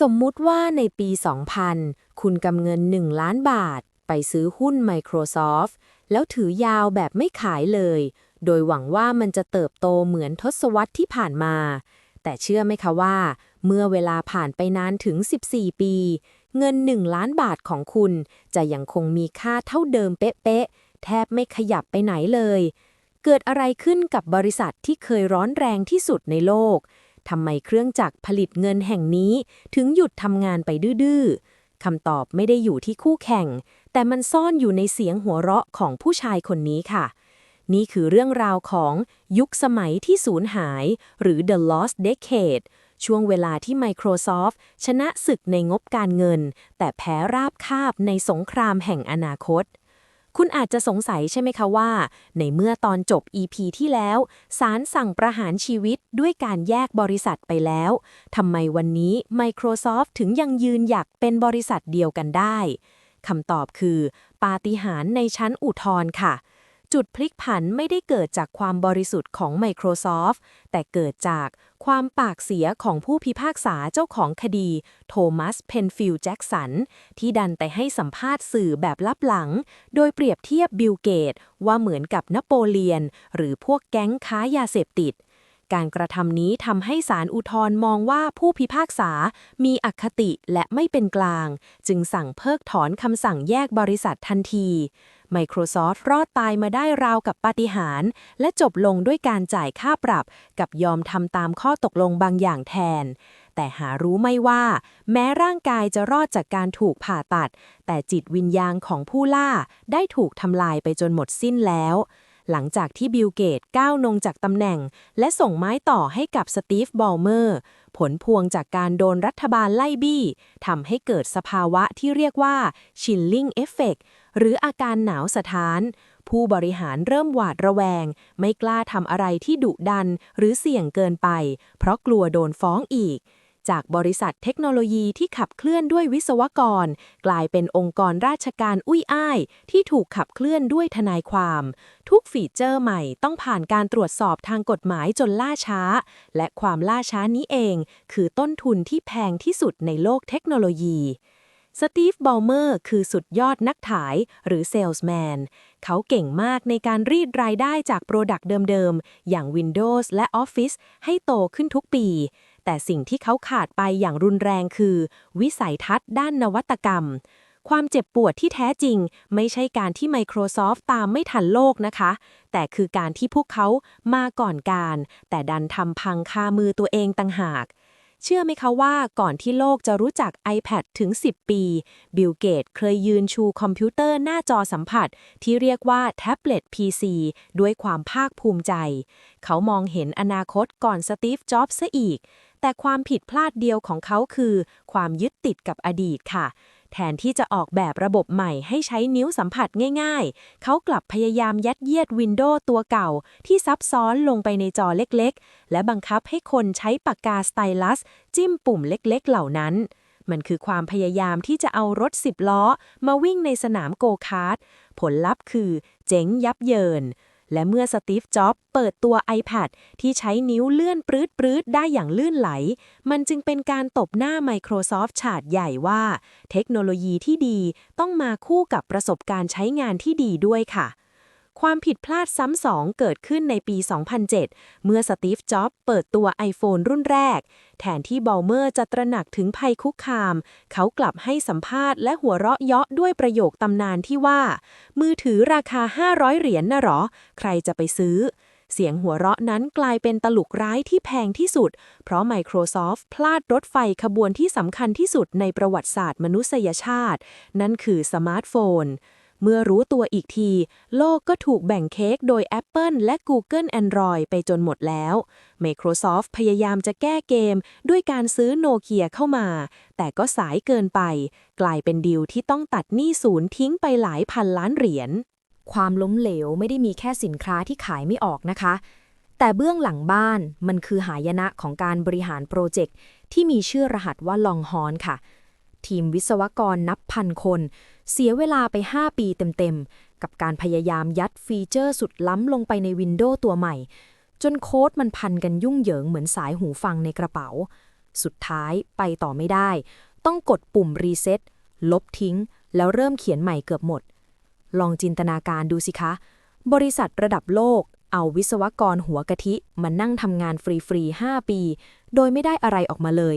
สมมุติว่าในปี 2000 คุณกำเงิน 1 ล้านบาท ไปซื้อหุ้น Microsoft แล้วถือยาวแบบไม่ขายเลย โดยหวังว่ามันจะเติบโตเหมือนทศวรรษที่ผ่านมา แต่เชื่อไหมคะว่า เมื่อเวลาผ่านไปนานถึง 14 ปี เงิน 1 ล้านบาทของคุณ จะยังคงมีค่าเท่าเดิมเป๊ะๆ แทบไม่ขยับไปไหนเลย เกิดอะไรขึ้นกับบริษัทที่เคยร้อนแรงที่สุดในโลก ทำไมเครื่องจักรผลิตเงินแห่งนี้ ถึงหยุดทำงานไปดื้อๆคำตอบไม่ได้อยู่ที่คู่แข่ง แต่มันซ่อนอยู่ในเสียงหัวเราะของผู้ชายคนนี้ค่ะ นี่คือเรื่องราวของยุคสมัยที่สูญหาย หรือ The Lost Decade ช่วงเวลาที่ Microsoft ชนะศึกในงบการเงิน แต่แพ้ราบคาบในสงครามแห่งอนาคต คุณอาจจะสงสัยใช่ไหมคะว่า ในเมื่อตอนจบ EP ที่แล้วศาลสั่งประหารชีวิตด้วยการแยกบริษัทไปแล้วทำไมวันนี้ Microsoft ถึงยังยืนหยักเป็นบริษัทเดียวกันได้คำตอบคือ ปาฏิหาริย์ในชั้นอุทธรณ์ค่ะ จุดพลิกผันไม่ได้เกิดจากความบริสุทธิ์ของ Microsoft แต่เกิดจากความปากเสียของผู้พิพากษาเจ้าของคดี โทมัส เพนฟิลด์แจ็กสัน ที่ดันแต่ให้สัมภาษณ์สื่อแบบลับหลัง โดยเปรียบเทียบบิลเกต ว่าเหมือนกับนโปเลียน หรือพวกแก๊งค้ายาเสพติด การกระทำนี้ทำให้ศาลอุทธรมองว่าผู้พิพากษา มีอคติและไม่เป็นกลาง จึงสั่งเพิกถอนคำสั่งแยกบริษัททันที Microsoft รอดตายมาได้ราวกับปาฏิหาริย์และจบลงด้วยการจ่ายค่าปรับ กับยอมทำตามข้อตกลงบางอย่างแทน แต่หารู้ไม่ว่า แม้ร่างกายจะรอดจากการถูกผ่าตัด แต่จิตวิญญาณของผู้ล่าได้ถูกทำลายไปจนหมดสิ้นแล้วหลังจากที่บิลเกตก้าวนงจากตำแหน่ง และส่งไม้ต่อให้กับสตีฟบอลเมอร์ ผลพวงจากการโดนรัฐบาลไล่บี้ทำให้เกิดสภาวะที่เรียกว่า chilling effect หรืออาการหนาวสะท้าน ผู้บริหารเริ่มหวาดระแวง ไม่กล้าทำอะไรที่ดุดันหรือเสี่ยงเกินไป เพราะกลัวโดนฟ้องอีก จากบริษัทเทคโนโลยีที่ขับเคลื่อนด้วยวิศวกร กลายเป็นองค์กรราชการอุ้ยอ้าย ที่ถูกขับเคลื่อนด้วยทนายความ ทุกฟีเจอร์ใหม่ต้องผ่านการตรวจสอบทางกฎหมายจนล่าช้า และความล่าช้านี้เอง คือต้นทุนที่แพงที่สุดในโลกเทคโนโลยี สตีฟบอลเมอร์คือสุดยอดนักขายหรือเซลส์แมน เขาเก่งมากในการรีดรายได้จากโปรดักต์เดิมๆ อย่าง Windows และ Office ให้โตขึ้นทุกปี แต่สิ่งที่เขาขาดไปอย่างรุนแรงคือ วิสัยทัศน์ด้านนวัตกรรม ความเจ็บปวดที่แท้จริง ไม่ใช่การที่ Microsoft ตามไม่ทันโลกนะคะ แต่คือการที่พวกเขามาก่อนการ แต่ดันทำพังคามือตัวเองต่างหาก เชื่อไหมคะว่าก่อนที่โลกจะรู้จัก iPad ถึง 10 ปี บิลเกตเคยยืนชูคอมพิวเตอร์หน้าจอสัมผัส ที่เรียกว่าแท็บเล็ต PC ด้วยความภาคภูมิใจ เขามองเห็นอนาคตก่อนสตีฟ จ็อบส์ซะอีก แต่ความผิดพลาดเดียวของเขาคือ ความยึดติดกับอดีตค่ะ แทนที่จะออกแบบระบบใหม่ให้ใช้นิ้วสัมผัสง่ายๆ เขากลับพยายามยัดเยียดวินโดว์ตัวเก่า ที่ซับซ้อนลงไปในจอเล็กๆ และบังคับให้คนใช้ปากกาสไตลัส จิ้มปุ่มเล็กๆ เหล่านั้นมันคือความพยายามที่จะเอารถสิบล้อ มาวิ่งในสนามโกคาร์ดผลลัพธ์คือ เจ๋งยับเยิน และเมื่อสตีฟ จ็อบเปิดตัว iPad ที่ใช้นิ้วเลื่อนปรืดปรืดได้อย่างลื่นไหล มันจึงเป็นการตบหน้า Microsoft ฉาดใหญ่ว่า เทคโนโลยีที่ดีต้องมาคู่กับประสบการณ์ใช้งานที่ดีด้วยค่ะ ความผิดพลาดซ้ำสองเกิดขึ้นในปี 2007 เมื่อสตีฟ จ็อบเปิดตัว iPhone รุ่นแรก แทนที่บอลเมอร์จะตระหนักถึงภัยคุกคาม เขากลับให้สัมภาษณ์และหัวเราะเยาะด้วยประโยคตำนานที่ว่า มือถือราคา 500 เหรียญนน่ะหรอ ใครจะไปซื้อเสียงหัวเราะนั้นกลายเป็นตลุกร้ายที่แพงที่สุด เพราะ Microsoft พลาดรถไฟขบวนที่สำคัญที่สุดในประวัติศาสตร์มนุษยชาติ นั่นคือสมาร์ทโฟน เมื่อรู้ตัวอีกที โลกก็ถูกแบ่งเค้กโดย Apple และ Google Android ไปจนหมดแล้ว Microsoft พยายามจะแก้เกมด้วยการซื้อโนเกียเข้ามา แต่ก็สายเกินไป กลายเป็นดีลที่ต้องตัดหนี้ศูนย์ทิ้งไปหลายพันล้านเหรียญ ความล้มเหลวไม่ได้มีแค่สินค้าที่ขายไม่ออกนะคะ แต่เบื้องหลังบ้านมันคือหายนะของการบริหารโปรเจกต์ที่มีชื่อรหัสว่าลองฮอนค่ะ ทีมวิศวกรนับพันคนเสียเวลาไป 5 ปีเต็มๆ กับการพยายามยัดฟีเจอร์สุดล้ำลงไปในวินโดว์ตัวใหม่ จนโค้ดมันพันกันยุ่งเหยิงเหมือนสายหูฟังในกระเป๋า สุดท้ายไปต่อไม่ได้ ต้องกดปุ่มรีเซ็ตลบทิ้ง แล้วเริ่มเขียนใหม่เกือบหมด ลองจินตนาการดูสิคะ บริษัทระดับโลก เอาวิศวกรหัวกะทิมานั่งทำงานฟรีๆ5ปี โดยไม่ได้อะไรออกมาเลย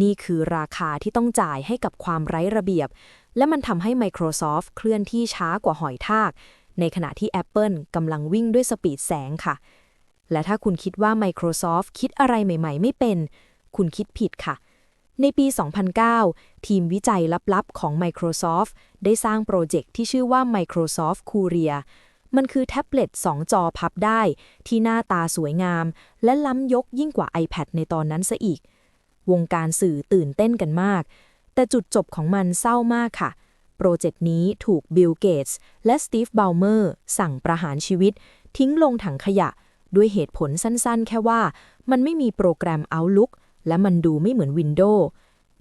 นี่คือราคาที่ต้องจ่ายให้กับความไร้ระเบียบ และมันทำให้ Microsoft เคลื่อนที่ช้ากว่าหอยทาก ในขณะที่ Apple กำลังวิ่งด้วยสปีดแสงค่ะ และถ้าคุณคิดว่า Microsoft คิดอะไรใหม่ ๆ ไม่เป็น คุณคิดผิดค่ะ ในปี 2009 ทีมวิจัยลับๆ ของ Microsoft ได้สร้างโปรเจกต์ที่ชื่อว่า Microsoft Courier มันคือแท็บเล็ต 2 จอพับได้ ที่หน้าตาสวยงาม และล้ำยกยิ่งกว่า iPad ในตอนนั้นซะอีก วงการสื่อตื่นเต้นกันมาก แต่จุดจบของมันเศร้ามากค่ะ โปรเจกต์นี้ถูกบิลเกตส์และสตีฟบลเมอร์สั่งประหารชีวิต ทิ้งลงถังขยะ ด้วยเหตุผลสั้นๆ แค่ว่ามันไม่มีโปรแกรม Outlook และมันดูไม่เหมือน Windows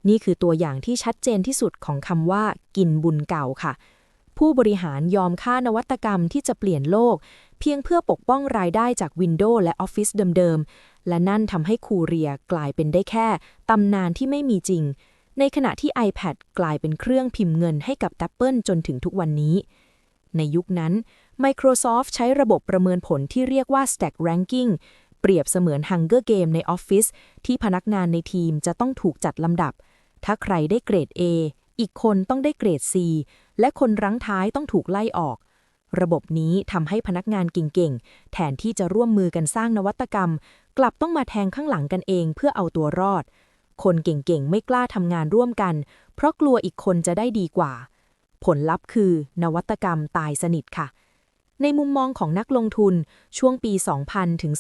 นี่คือตัวอย่างที่ชัดเจนที่สุดของคำว่ากินบุญเก่าค่ะ ผู้บริหารยอมค่านวัตกรรมที่จะเปลี่ยนโลก เพียงเพื่อปกป้องรายได้จาก Windows และ Office เดิมๆ และนั่นทำให้คูเรียกลายเป็นได้แค่ตำนานที่ไม่มีจริง ในขณะที่ iPad กลายเป็นเครื่องพิมพ์เงินให้กับ Apple จนถึงทุกวันนี้ ในยุคนั้น Microsoft ใช้ระบบประเมินผลที่เรียกว่า Stack Ranking เปรียบเสมือน Hunger Game ในออฟฟิศที่พนักงานในทีมจะต้องถูกจัดลำดับ ถ้าใครได้เกรด A อีกคนต้องได้เกรด C และคนรั้งท้ายต้องถูกไล่ออก ระบบนี้ทำให้พนักงานเก่งๆ แทนที่จะร่วมมือกันสร้างนวัตกรรม กลับต้องมาแทงข้างหลังกันเองเพื่อเอาตัวรอด คนเก่งๆ ไม่กล้าทำงานร่วมกัน เพราะกลัวอีกคนจะได้ดีกว่า ผลลัพธ์คือ นวัตกรรมตายสนิทค่ะ ในมุมมองของนักลงทุนช่วงปี 2000 ถึง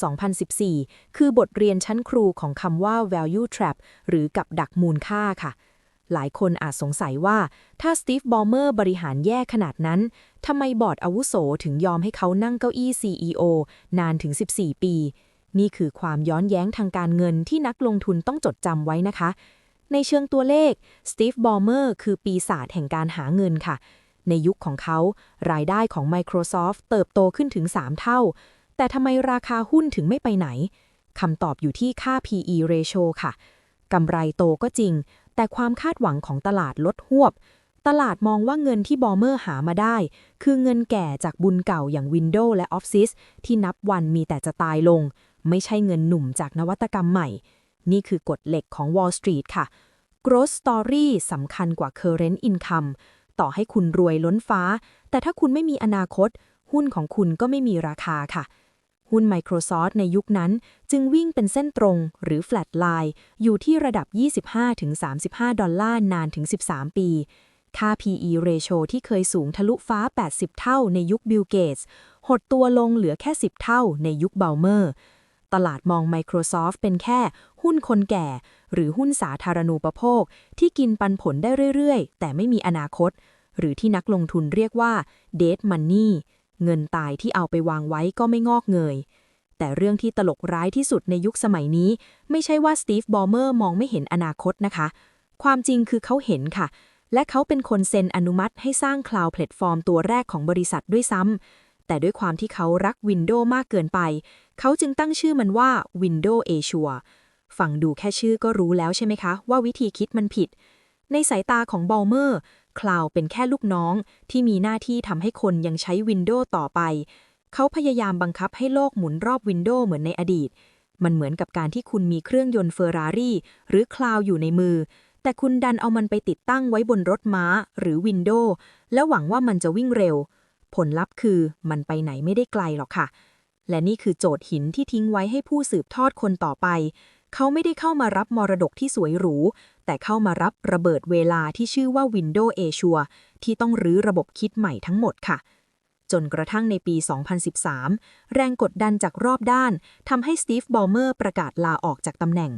2014 คือบทเรียนชั้นครูของคำว่า value trap หรือกับดักมูลค่าค่ะ หลายคนอาจสงสัยว่า ถ้าสตีฟบอลเมอร์บริหารแย่ขนาดนั้น ทำไมบอร์ดอาวุโสถึงยอมให้เขานั่งเก้าอี้ CEO นานถึง 14 ปี นี่คือความย้อนแย้งทางการเงินที่นักลงทุนต้องจดจำไว้นะคะ ในเชิงตัวเลขสตีฟบอลเมอร์คือปีศาจแห่งการหาเงินค่ะ ในยุคของเขา รายได้ของ Microsoft เติบโตขึ้นถึง 3 เท่า แต่ทำไมราคาหุ้นถึงไม่ไปไหนคำตอบอยู่ที่ค่า PE ratio ค่ะ กำไรโตก็จริง แต่ความคาดหวังของตลาดลดหวบ ตลาดมองว่าเงินที่บอลเมอร์หามาได้ คือเงินแก่จากบุญเก่าอย่าง Windows และ Office ที่นับวันมีแต่จะตายลง ไม่ใช่เงินหนุ่มจากนวัตกรรมใหม่ นี่คือกฎเหล็กของ Wall Street ค่ะ Growth Story สำคัญกว่า Current Income ต่อให้คุณรวยล้นฟ้า แต่ถ้าคุณไม่มีอนาคต หุ้นของคุณก็ไม่มีราคาค่ะ หุ้น Microsoft ในยุคนั้นจึงวิ่งเป็นเส้นตรงหรือ flat line อยู่ที่ระดับ 25-35 ดอลลาร์นานถึง 13 ปี ค่า PE ratio ที่เคยสูงทะลุฟ้า 80 เท่าในยุค Bill Gates หดตัวลงเหลือแค่ 10 เท่าในยุค Balmer ตลาดมอง Microsoft เป็นแค่หุ้นคนแก่ หรือหุ้นสาธารณูปโภค ที่กินปันผลได้เรื่อย ๆ แต่ไม่มีอนาคต หรือที่นักลงทุนเรียกว่า dead money เงินตายที่เอาไปวางไว้ก็ไม่งอกเงย แต่เรื่องที่ตลกร้ายที่สุดในยุคสมัยนี้ ไม่ใช่ว่าสตีฟบอลเมอร์มองไม่เห็นอนาคตนะคะ ความจริงคือเขาเห็นค่ะ และเขาเป็นคนเซ็นอนุมัติให้สร้างคลาวด์แพลตฟอร์มตัวแรกของบริษัทด้วยซ้ำแต่ด้วยความที่เขารัก Windows มากเกินไป เขาจึงตั้งชื่อมันว่า Windows Azure ฟังดูแค่ชื่อก็รู้แล้วใช่ไหมคะ ว่าวิธีคิดมันผิด ในสายตาของบอลเมอร์ คลาวเป็นแค่ลูกน้อง ที่มีหน้าที่ทำให้คนยังใช้ Windows ต่อไป เขาพยายามบังคับให้โลกหมุนรอบ Windows เหมือนในอดีต มันเหมือนกับการที่คุณมีเครื่องยนต์เฟอร์รารี่หรือคลาวอยู่ในมือ แต่คุณดันเอามันไปติดตั้งไว้บนรถม้าหรือ Windows แล้วหวังว่ามันจะวิ่งเร็ว ผลลัพธ์คือมันไปไหนไม่ได้ไกลหรอกค่ะ และนี่คือโจทย์หินที่ทิ้งไว้ให้ผู้สืบทอดคนต่อไป เขาไม่ได้เข้ามารับมรดกที่สวยหรู แต่เข้ามารับระเบิดเวลาที่ชื่อว่า Windows Azure ที่ต้องรื้อระบบคิดใหม่ทั้งหมดค่ะ จนกระทั่งในปี 2013 แรงกดดันจากรอบด้านทำให้สตีฟ บอลเมอร์ประกาศลาออกจากตำแหน่ง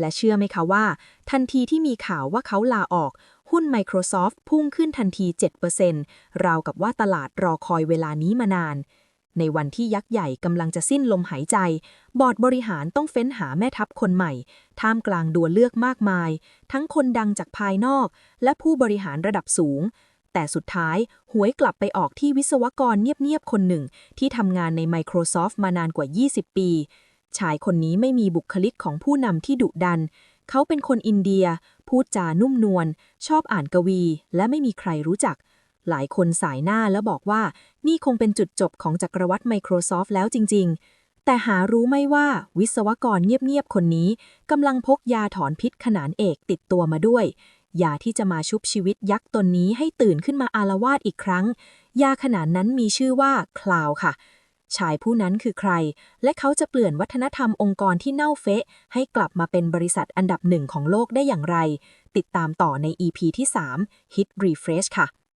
และเชื่อไหมคะว่า ทันทีที่มีข่าวว่าเขาลาออก หุ้น Microsoft พุ่งขึ้นทันที 7%ราวกับว่าตลาดรอคอยเวลานี้มานาน ในวันที่ยักษ์ใหญ่กำลังจะสิ้นลมหายใจ บอร์ดบริหารต้องเฟ้นหาแม่ทัพคนใหม่ ท่ามกลางดัวเลือกมากมาย ทั้งคนดังจากภายนอก และผู้บริหารระดับสูง แต่สุดท้ายหวยกลับไปออกที่วิศวกรเงียบๆ คนหนึ่ง ที่ทำงานใน Microsoft มานานกว่า 20 ปี ชายคนนี้ไม่มีบุคลิกของผู้นำที่ดุดัน เขาเป็นคนอินเดีย พูดจานุ่มนวล ชอบอ่านกวี และไม่มีใครรู้จัก หลายคนสายหน้าแล้วบอกว่า นี่คงเป็นจุดจบของจักรวรรดิ Microsoft แล้วจริง ๆ แต่หารู้ไหม่ว่าวิศวกรเงียบ ๆ คนนี้กำลังพกยาถอนพิษขนานเอกติดตัวมาด้วย ยาที่จะมาชุบชีวิตยักษ์ตนนี้ให้ตื่นขึ้นมาอารวาสอีกครั้ง ยาขนาดนั้นมีชื่อว่าคลาวค่ะ ชายผู้นั้นคือใคร และเขาจะเปลี่ยนวัฒนธรรมองค์กรที่เน่าเฟะ ให้กลับมาเป็นบริษัทอันดับหนึ่งของโลกได้อย่างไร ติดตามต่อใน EP ที่ 3 Hit Refresh ค่ะ